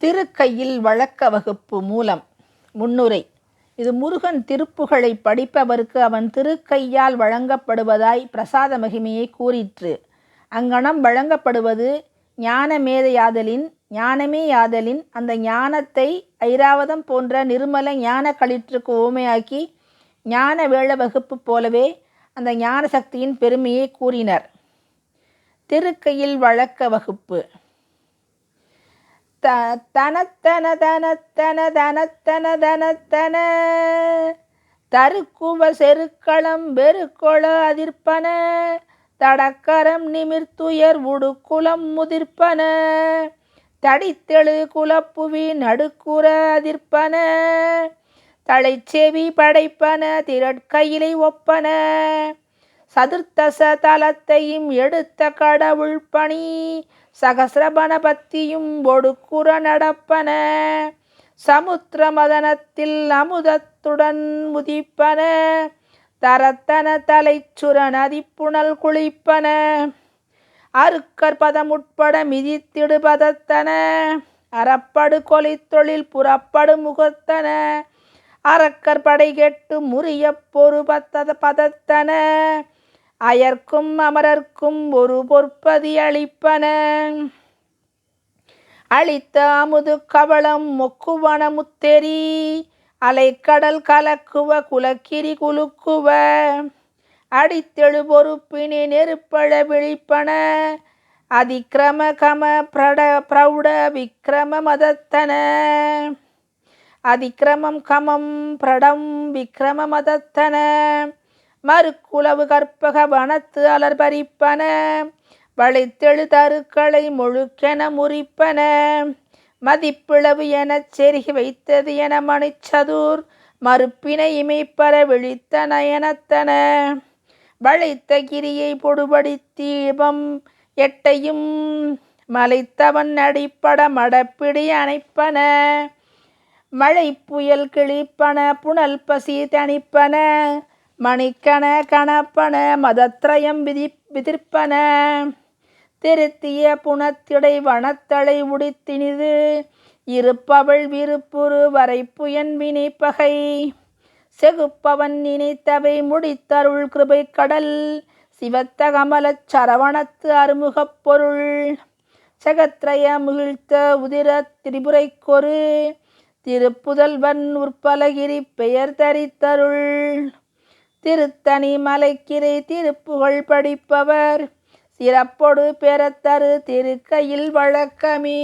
திருக்கையில் வழக்க வகுப்பு மூலம். முன்னுரை. இது முருகன் திருப்புகளை படிப்பவருக்கு அவன் திருக்கையால் வழங்கப்படுவதாய் பிரசாத மகிமையை கூறிற்று. அங்கனம் வழங்கப்படுவது ஞானமேதையாதலின் ஞானமே யாதலின் அந்த ஞானத்தை ஐராவதம் போன்ற நிர்மல ஞான களிற்றுக்கு ஓமையாக்கி ஞான வேள வகுப்பு போலவே அந்த ஞான சக்தியின் பெருமையை கூறினர். திருக்கையில் வழக்க வகுப்பு. தனத்தன தனத்தன தனத்தன தனத்தன. தருக்குவ செருக்களம் வெறுக்கொள அதிர்ப்பன. தடக்கரம் நிமிர்த்துயர் உடுக்குலம் முதிர்ப்பன. தடித்தெழு குலப்புவி நடுக்குற அதிர்ப்பன. தலைச்செவி படைப்பன திரட்கையிலை ஒப்பன. சதுர்த்தச தலத்தையும் எடுத்த கடவுள் பணி சகசிரபணபத்தியும் ஒடுக்குற நடப்பன. சமுத்திர மதனத்தில் அமுதத்துடன் முதிப்பன. தரத்தன தலைச்சுர நதிப்புணல் குளிப்பன. அருக்கர் பதம் உட்பட மிதித்திடு பதத்தன. அறப்படு கொலை தொழில் புறப்படு முகத்தன. அறக்கற்படை கெட்டு முறிய பொறு பத்தத பதத்தன. அயர்க்கும் அமரர்க்கும் ஒரு பொற்பதி அளிப்பன. அளித்த அமுது கவளம் மொக்குவன முத்தெரி அலைக்கடல் கலக்குவ குலக்கிரி குலுக்குவ. அடித்தெழு பொறுப்பினி நெருப்பழ விழிப்பன. அதிக்கிரம கம பிரட பிரௌட விக்கிரம மதத்தன. அதிக்கிரமம் கமம் பிரடம் விக்கிரம மதத்தன. மறுக்குளவு கற்பக வனத்து அலர்பரிப்பன வளைத்தெழு தருக்களை முழுக்கென முறிப்பன. மதிப்பிளவு எனச் செருகி வைத்தது என மணிச்சதுர். மறுப்பினை இமைப்பற விழித்த நயனத்தன வளைத்த கிரியை பொடுபடி தீபம் எட்டையும். மலைத்தவன் அடிப்பட மடப்பிடி அணைப்பன. மழை புயல் கிழிப்பன புனல் பசி தணிப்பன. மணிக்கண கணப்பன மதத்ரயம் விதி விதிர்ப்பன. திருத்திய புனத்திடை வனத்தலை உடித்தினிது. இருப்பவள் விருப்புரு வரைப்புயன் வினைப்பகை. செகுப்பவன் நினைத்தவை முடித்தருள் கிருபை கடல் சிவத்த கமலச் சரவணத்து அருமுகப் பொருள். சகத்ரய முகிழ்த்த உதிர திரிபுரைக்கொரு திருப்புதல்வன் உற்பலகிரி பெயர் தரித்தருள். திருத்தணி மலைக்கிரை திருப்புகழ் படிப்பவர். சிறப்பொடு பெறத்தரு திருக்கையில் வழக்கமே.